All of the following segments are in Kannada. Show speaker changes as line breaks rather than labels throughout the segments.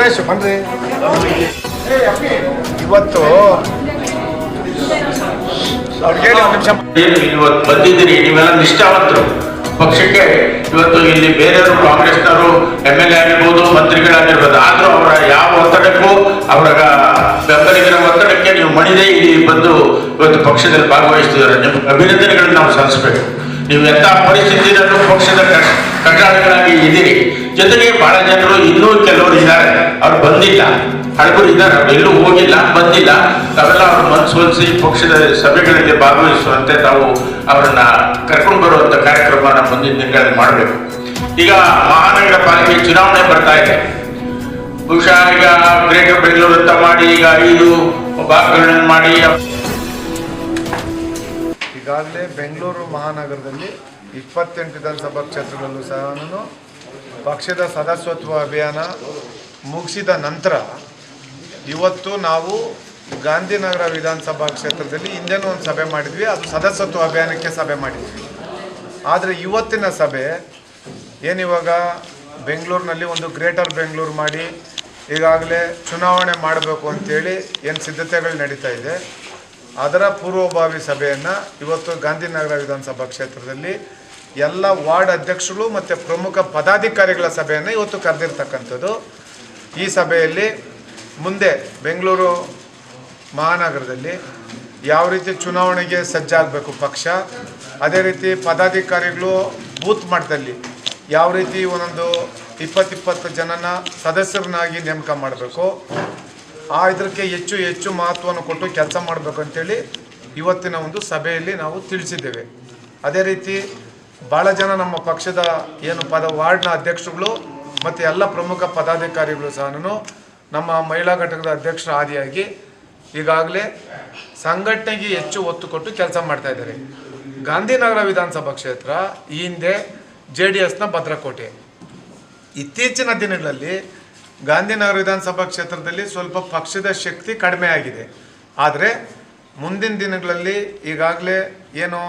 ಸುರೇಶ್, ಬನ್ರಿ. ಇವತ್ತು
ಇವತ್ತು ಬಂದಿದ್ದೀರಿ, ನೀವೆಲ್ಲ ನಿಷ್ಠಾವಂತರು. ಪಕ್ಷಕ್ಕೆ ಇವತ್ತು ಇಲ್ಲಿ ಬೇರೆಯವರು ಕಾಂಗ್ರೆಸ್ನವರು, ಎಂ ಎಲ್ ಎ ಆಗಿರ್ಬೋದು, ಮಂತ್ರಿಗಳಾಗಿರ್ಬೋದು, ಆದ್ರೂ ಅವರ ಯಾವ ಒತ್ತಡಕ್ಕೂ, ಅವರ ಬೆಂಬಲಿಗರ ಒತ್ತಡಕ್ಕೆ ನೀವು ಮಣಿದೇ ಇಲ್ಲಿ ಬಂದು ಇವತ್ತು ಪಕ್ಷದಲ್ಲಿ ಭಾಗವಹಿಸ್ತಿದ್ದಾರೆ. ನಿಮ್ಮ ಅಭಿನಂದನೆಗಳನ್ನು ನಾವು ಸಲ್ಲಿಸಬೇಕು. ನೀವು ಎಂಥ ಪರಿಸ್ಥಿತಿಯಲ್ಲೂ ಪಕ್ಷದ ಕಟ್ಟಾಳಿಗಳಾಗಿ ಇದ್ದೀರಿ. ಜೊತೆಗೆ ಬಹಳ ಜನರು ಇನ್ನೂ ಕೆಲವರು ಇದ್ದಾರೆ. ಅವ್ರು ಬಂದಿಲ್ಲ. ಹಳಬರು ಇದ್ದಾರೆ. ಎಲ್ಲೂ ಹೋಗಿಲ್ಲ, ಬಂದಿಲ್ಲ. ತಾವೆಲ್ಲ ಅವ್ರ ಮನಸ್ಸೋಲಿಸಿ ಪಕ್ಷದ ಸಭೆಗಳಿಗೆ ಭಾಗವಹಿಸುವಂತೆ ತಾವು ಅವರನ್ನ ಕರ್ಕೊಂಡು ಬರುವಂತ ಕಾರ್ಯಕ್ರಮನ ಮುಂದಿನ ದಿನಗಳಲ್ಲಿ ಮಾಡಬೇಕು. ಈಗ ಮಹಾನಗರ ಪಾಲಿಕೆ ಚುನಾವಣೆ ಬರ್ತಾ ಇದೆ. ಬಹುಶಃ ಈಗ ಗ್ರೇಟರ್ ಬೆಂಗಳೂರು ಅಂತ ಮಾಡಿ ಈಗ ಐದು ಭಾಗಗಳನ್ನು ಮಾಡಿ.
ಈಗಾಗಲೇ ಬೆಂಗಳೂರು ಮಹಾನಗರದಲ್ಲಿ ಇಪ್ಪತ್ತೆಂಟು ವಿಧಾನಸಭಾ ಕ್ಷೇತ್ರಗಳಲ್ಲೂ ಸಹ ಪಕ್ಷದ ಸದಸ್ಯತ್ವ ಅಭಿಯಾನ ಮುಗಿಸಿದ ನಂತರ ಇವತ್ತು ನಾವು ಗಾಂಧಿನಗರ ವಿಧಾನಸಭಾ ಕ್ಷೇತ್ರದಲ್ಲಿ ಹಿಂದೆನೂ ಒಂದು ಸಭೆ ಮಾಡಿದ್ವಿ. ಅದು ಸದಸ್ಯತ್ವ ಅಭಿಯಾನಕ್ಕೆ ಸಭೆ ಮಾಡಿದ್ವಿ. ಆದರೆ ಇವತ್ತಿನ ಸಭೆ ಏನಿವಾಗ ಬೆಂಗಳೂರಿನಲ್ಲಿ ಒಂದು ಗ್ರೇಟರ್ ಬೆಂಗಳೂರು ಮಾಡಿ ಈಗಾಗಲೇ ಚುನಾವಣೆ ಮಾಡಬೇಕು ಅಂತೇಳಿ ಏನು ಸಿದ್ಧತೆಗಳು ನಡೀತಾ ಇದೆ, ಅದರ ಪೂರ್ವಭಾವಿ ಸಭೆಯನ್ನು ಇವತ್ತು ಗಾಂಧಿನಗರ ವಿಧಾನಸಭಾ ಕ್ಷೇತ್ರದಲ್ಲಿ ಎಲ್ಲ ವಾರ್ಡ್ ಅಧ್ಯಕ್ಷರು ಮತ್ತು ಪ್ರಮುಖ ಪದಾಧಿಕಾರಿಗಳ ಸಭೆಯನ್ನು ಇವತ್ತು ಕರೆದಿರ್ತಕ್ಕಂಥದ್ದು. ಈ ಸಭೆಯಲ್ಲಿ ಮುಂದೆ ಬೆಂಗಳೂರು ಮಹಾನಗರದಲ್ಲಿ ಯಾವ ರೀತಿ ಚುನಾವಣೆಗೆ ಸಜ್ಜಾಗಬೇಕು ಪಕ್ಷ, ಅದೇ ರೀತಿ ಪದಾಧಿಕಾರಿಗಳು ಬೂತ್ ಮಟ್ಟದಲ್ಲಿ ಯಾವ ರೀತಿ ಒಂದೊಂದು ಇಪ್ಪತ್ತಿಪ್ಪತ್ತು ಜನನ ಸದಸ್ಯರನ್ನಾಗಿ ನೇಮಕ ಮಾಡಬೇಕು, ಆ ಇದಕ್ಕೆ ಹೆಚ್ಚು ಹೆಚ್ಚು ಮಹತ್ವವನ್ನು ಕೊಟ್ಟು ಕೆಲಸ ಮಾಡಬೇಕು ಅಂತೇಳಿ ಇವತ್ತಿನ ಒಂದು ಸಭೆಯಲ್ಲಿ ನಾವು ತಿಳಿಸಿದ್ದೇವೆ. ಅದೇ ರೀತಿ ಭಾಳ ಜನ ನಮ್ಮ ಪಕ್ಷದ ಏನು ಪದ, ವಾರ್ಡ್ನ ಅಧ್ಯಕ್ಷರುಗಳು ಮತ್ತು ಎಲ್ಲ ಪ್ರಮುಖ ಪದಾಧಿಕಾರಿಗಳು ಸಹ ನಮ್ಮ ಮಹಿಳಾ ಘಟಕದ ಅಧ್ಯಕ್ಷರ ಆದಿಯಾಗಿ ಈಗಾಗಲೇ ಸಂಘಟನೆಗೆ ಹೆಚ್ಚು ಒತ್ತು ಕೊಟ್ಟು ಕೆಲಸ ಮಾಡ್ತಾ ಇದ್ದಾರೆ. ಗಾಂಧಿನಗರ ವಿಧಾನಸಭಾ ಕ್ಷೇತ್ರ ಈ ಹಿಂದೆ ಜೆ ಡಿ ಎಸ್ನ ಭದ್ರಕೋಟೆ. ಇತ್ತೀಚಿನ ದಿನಗಳಲ್ಲಿ ಗಾಂಧಿನಗರ ವಿಧಾನಸಭಾ ಕ್ಷೇತ್ರದಲ್ಲಿ ಸ್ವಲ್ಪ ಪಕ್ಷದ ಶಕ್ತಿ ಕಡಿಮೆ ಆಗಿದೆ. ಆದರೆ ಮುಂದಿನ ದಿನಗಳಲ್ಲಿ ಈಗಾಗಲೇ ಏನು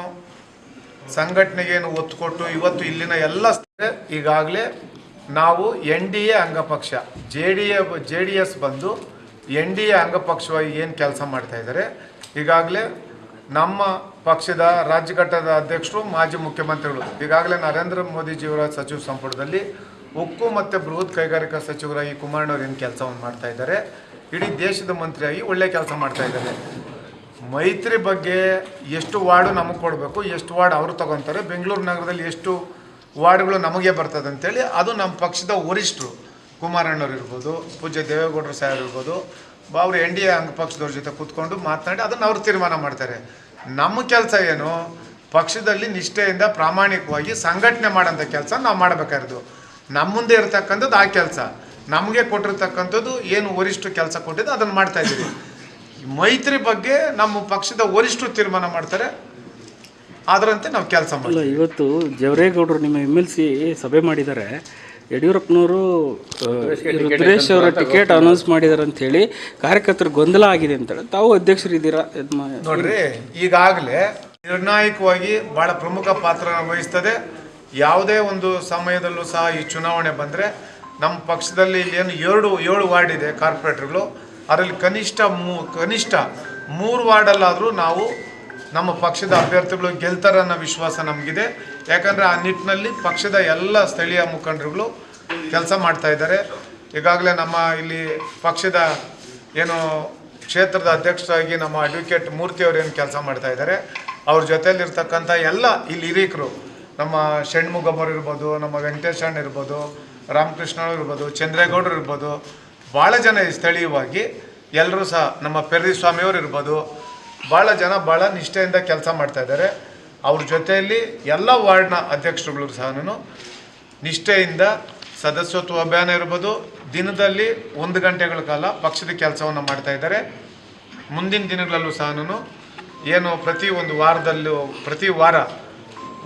ಸಂಘಟನೆಗೆ ಏನು ಒತ್ತು ಕೊಟ್ಟು ಇವತ್ತು ಇಲ್ಲಿನ ಎಲ್ಲ ಈಗಾಗಲೇ ನಾವು N D A ಅಂಗಪಕ್ಷ, J D A, J D S ಬಂದು ಎನ್ ಡಿ ಎ ಅಂಗಪಕ್ಷವಾಗಿ ಏನು ಕೆಲಸ ಮಾಡ್ತಾ ಇದ್ದಾರೆ. ಈಗಾಗಲೇ ನಮ್ಮ ಪಕ್ಷದ ರಾಜ್ಯ ಘಟ್ಟದ ಅಧ್ಯಕ್ಷರು, ಮಾಜಿ ಮುಖ್ಯಮಂತ್ರಿಗಳು, ಈಗಾಗಲೇ ನರೇಂದ್ರ ಮೋದಿಜಿಯವರ ಸಚಿವ ಸಂಪುಟದಲ್ಲಿ ಉಕ್ಕು ಮತ್ತು ಬೃಹತ್ ಕೈಗಾರಿಕಾ ಸಚಿವರಾಗಿ ಕುಮಾರಣ್ಣವ್ರು ಏನು ಕೆಲಸವನ್ನು ಮಾಡ್ತಾ ಇದ್ದಾರೆ. ಇಡೀ ದೇಶದ ಮಂತ್ರಿಯಾಗಿ ಒಳ್ಳೆ ಕೆಲಸ ಮಾಡ್ತಾ ಇದ್ದಾರೆ. ಮೈತ್ರಿ ಬಗ್ಗೆ ಎಷ್ಟು ವಾರ್ಡು ನಮಗೆ ಕೊಡಬೇಕು, ಎಷ್ಟು ವಾರ್ಡ್ ಅವರು ತಗೊತಾರೆ, ಬೆಂಗಳೂರು ನಗರದಲ್ಲಿ ಎಷ್ಟು ವಾರ್ಡ್ಗಳು ನಮಗೆ ಬರ್ತದೆ ಅಂತೇಳಿ ಅದು ನಮ್ಮ ಪಕ್ಷದ ವರಿಷ್ಠರು ಕುಮಾರಣ್ಣವ್ರು ಇರ್ಬೋದು, ಪೂಜ್ಯ ದೇವೇಗೌಡರು ಸಾಹೇಬ್ ಇರ್ಬೋದು ಅವರು ಎನ್ ಡಿ ಎ ಅಂಗಪಕ್ಷದವ್ರ ಜೊತೆ ಕೂತ್ಕೊಂಡು ಮಾತನಾಡಿ ಅದನ್ನು ಅವರು ತೀರ್ಮಾನ ಮಾಡ್ತಾರೆ. ನಮ್ಮ ಕೆಲಸ ಏನು, ಪಕ್ಷದಲ್ಲಿ ನಿಷ್ಠೆಯಿಂದ ಪ್ರಾಮಾಣಿಕವಾಗಿ ಸಂಘಟನೆ ಮಾಡೋಂಥ ಕೆಲಸ ನಾವು ಮಾಡಬೇಕಾಗಿರೋದು. ನಮ್ಮ ಮುಂದೆ ಇರತಕ್ಕಂಥದ್ದು ಆ ಕೆಲಸ. ನಮಗೆ ಕೊಟ್ಟಿರ್ತಕ್ಕಂಥದ್ದು ಏನು ವರಿಷ್ಠ ಕೆಲಸ ಕೊಟ್ಟಿದ್ದು ಅದನ್ನು ಮಾಡ್ತಾ ಇದ್ದೀವಿ. ಮೈತ್ರಿ ಬಗ್ಗೆ ನಮ್ಮ ಪಕ್ಷದ ವರಿಷ್ಠರು ತೀರ್ಮಾನ ಮಾಡ್ತಾರೆ. ಅದರಂತೆ ನಾವು ಕೆಲಸ ಮಾಡಲ್ಲ
ಇವತ್ತು ಜವರೇಗೌಡರು ನಿಮ್ಮ ಎಂ ಎಲ್ ಸಿ ಸಭೆ ಮಾಡಿದ್ದಾರೆ. ಯಡಿಯೂರಪ್ಪನವರು ರುದ್ರೇಶ್ ಅವರ ಟಿಕೆಟ್ ಅನೌನ್ಸ್ ಮಾಡಿದ್ದಾರೆ ಅಂತ ಹೇಳಿ ಕಾರ್ಯಕರ್ತರು ಗೊಂದಲ ಆಗಿದೆ ಅಂತೇಳಿ ತಾವು ಅಧ್ಯಕ್ಷರಿದ್ದೀರಾ?
ನೋಡ್ರಿ ಈಗಾಗಲೇ ನಿರ್ಣಾಯಕವಾಗಿ ಬಹಳ ಪ್ರಮುಖ ಪಾತ್ರ ವಹಿಸ್ತದೆ. ಯಾವುದೇ ಒಂದು ಸಮಯದಲ್ಲೂ ಸಹ ಈ ಚುನಾವಣೆ ಬಂದರೆ ನಮ್ಮ ಪಕ್ಷದಲ್ಲಿ ಇಲ್ಲಿ ಏನು ಎರಡು ಏಳು ವಾರ್ಡ್ ಇದೆ ಕಾರ್ಪೊರೇಟರ್ಗಳು. ಅದರಲ್ಲಿ ಕನಿಷ್ಠ ಮೂ, ಕನಿಷ್ಠ ಮೂರು ವಾರ್ಡಲ್ಲಾದರೂ ನಾವು ನಮ್ಮ ಪಕ್ಷದ ಅಭ್ಯರ್ಥಿಗಳು ಗೆಲ್ತಾರೆ ಅನ್ನೋ ವಿಶ್ವಾಸ ನಮಗಿದೆ. ಯಾಕಂದರೆ ಆ ನಿಟ್ಟಿನಲ್ಲಿ ಪಕ್ಷದ ಎಲ್ಲ ಸ್ಥಳೀಯ ಮುಖಂಡರುಗಳು ಕೆಲಸ ಮಾಡ್ತಾ ಇದ್ದಾರೆ. ಈಗಾಗಲೇ ನಮ್ಮ ಇಲ್ಲಿ ಪಕ್ಷದ ಏನು ಕ್ಷೇತ್ರದ ಅಧ್ಯಕ್ಷರಾಗಿ ನಮ್ಮ ಅಡ್ವೊಕೇಟ್ ಮೂರ್ತಿ ಅವರು ಏನು ಕೆಲಸ ಮಾಡ್ತಾ ಇದ್ದಾರೆ. ಅವ್ರ ಜೊತೆಯಲ್ಲಿರ್ತಕ್ಕಂಥ ಎಲ್ಲ ಇಲ್ಲಿ ಹಿರಿಯಕರು, ನಮ್ಮ ಷಣ್ಮುಗಮ್ಮರು ಇರ್ಬೋದು, ನಮ್ಮ ವೆಂಕಟೇಶ್ ಅಣ್ಣ ಇರ್ಬೋದು, ರಾಮಕೃಷ್ಣ ಇರ್ಬೋದು, ಚಂದ್ರೇಗೌಡರು ಇರ್ಬೋದು ಭಾಳ ಜನ ಸ್ಥಳೀಯವಾಗಿ ಎಲ್ಲರೂ ಸಹ, ನಮ್ಮ ಪೆರ್ರಿ ಸ್ವಾಮಿಯವರು ಇರ್ಬೋದು ಭಾಳ ಜನ ಭಾಳ ನಿಷ್ಠೆಯಿಂದ ಕೆಲಸ ಮಾಡ್ತಾ ಇದ್ದಾರೆ. ಅವ್ರ ಜೊತೆಯಲ್ಲಿ ಎಲ್ಲ ವಾರ್ಡ್ನ ಅಧ್ಯಕ್ಷರುಗಳು ಸಹ ನಿಷ್ಠೆಯಿಂದ ಸದಸ್ಯತ್ವ ಅಭಿಯಾನ ಇರ್ಬೋದು. ದಿನದಲ್ಲಿ ಒಂದು ಗಂಟೆಗಳ ಕಾಲ ಪಕ್ಷದ ಕೆಲಸವನ್ನು ಮಾಡ್ತಾ ಇದ್ದಾರೆ. ಮುಂದಿನ ದಿನಗಳಲ್ಲೂ ಸಹ ಏನು ಪ್ರತಿ ಒಂದು ವಾರದಲ್ಲೂ, ಪ್ರತಿ ವಾರ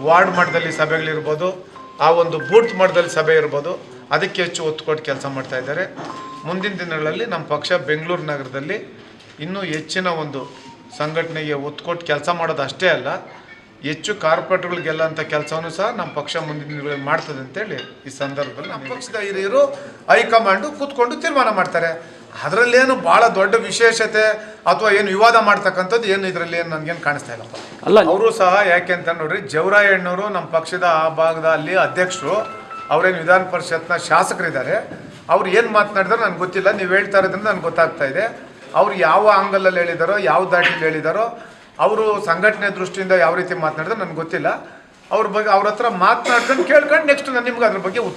ವಾರ್ಡ್ ಮಟ್ಟದಲ್ಲಿ ಸಭೆಗಳಿರ್ಬೋದು, ಆ ಒಂದು ಬೂತ್ ಮಟ್ಟದಲ್ಲಿ ಸಭೆ ಇರ್ಬೋದು, ಅದಕ್ಕೆ ಹೆಚ್ಚು ಒತ್ತು ಕೊಟ್ಟು ಕೆಲಸ ಮಾಡ್ತಾ ಇದ್ದಾರೆ. ಮುಂದಿನ ದಿನಗಳಲ್ಲಿ ನಮ್ಮ ಪಕ್ಷ ಬೆಂಗಳೂರು ನಗರದಲ್ಲಿ ಇನ್ನೂ ಹೆಚ್ಚಿನ ಒಂದು ಸಂಘಟನೆಗೆ ಒತ್ತು ಕೊಟ್ಟು ಕೆಲಸ ಮಾಡೋದು ಅಷ್ಟೇ ಅಲ್ಲ ಹೆಚ್ಚು ಕಾರ್ಪೊರೇಟ್ಗಳು ಗೆಲ್ಲಂಥ ಕೆಲಸವನ್ನು ಸಹ ನಮ್ಮ ಪಕ್ಷ ಮುಂದಿನ ದಿನಗಳಲ್ಲಿ ಮಾಡ್ತದೆ ಅಂತೇಳಿ ಈ ಸಂದರ್ಭದಲ್ಲಿ ನಮ್ಮ ಪಕ್ಷದ ಹಿರಿಯರು ಹೈಕಮಾಂಡು ಕೂತ್ಕೊಂಡು ತೀರ್ಮಾನ ಮಾಡ್ತಾರೆ. ಅದರಲ್ಲೇನು ಭಾಳ ದೊಡ್ಡ ವಿಶೇಷತೆ ಅಥವಾ ಏನು ವಿವಾದ ಮಾಡ್ತಕ್ಕಂಥದ್ದು ಏನು ಇದರಲ್ಲಿ ಏನು ನನಗೇನು ಕಾಣಿಸ್ತಾ ಇಲ್ಲಪ್ಪ.
ಅಲ್ಲ
ಅವರು ಸಹ ಯಾಕೆ ಅಂತ ನೋಡ್ರಿ ಜವರಾಯಣ್ಣವರು ನಮ್ಮ ಪಕ್ಷದ ಆ ಭಾಗದಲ್ಲಿ ಅಧ್ಯಕ್ಷರು ಅವರೇನು ವಿಧಾನ ಪರಿಷತ್ನ ಶಾಸಕರಿದ್ದಾರೆ. ಅವ್ರು ಏನು ಮಾತನಾಡಿದ್ರು ನನಗೆ ಗೊತ್ತಿಲ್ಲ. ನೀವು ಹೇಳ್ತಾ ಇರೋದ್ರಿಂದ ನನಗೆ ಗೊತ್ತಾಗ್ತಾ ಇದೆ. ಅವ್ರು ಯಾವ ಆಂಗಲಲ್ಲಿ ಹೇಳಿದಾರೋ, ಯಾವ ದಾಟಿಲಿ ಹೇಳಿದಾರೋ, ಅವರು ಸಂಘಟನೆ ದೃಷ್ಟಿಯಿಂದ ಯಾವ ರೀತಿ ಮಾತನಾಡಿದ್ರು ನನಗೆ ಗೊತ್ತಿಲ್ಲ. ಅವ್ರ ಬಗ್ಗೆ ಅವ್ರ ಹತ್ರ ಮಾತನಾಡ್ಕೊಂಡು ಕೇಳ್ಕೊಂಡು ನೆಕ್ಸ್ಟ್ ನಾನು ನಿಮ್ಗೆ ಅದ್ರ ಬಗ್ಗೆ ಉತ್ತರ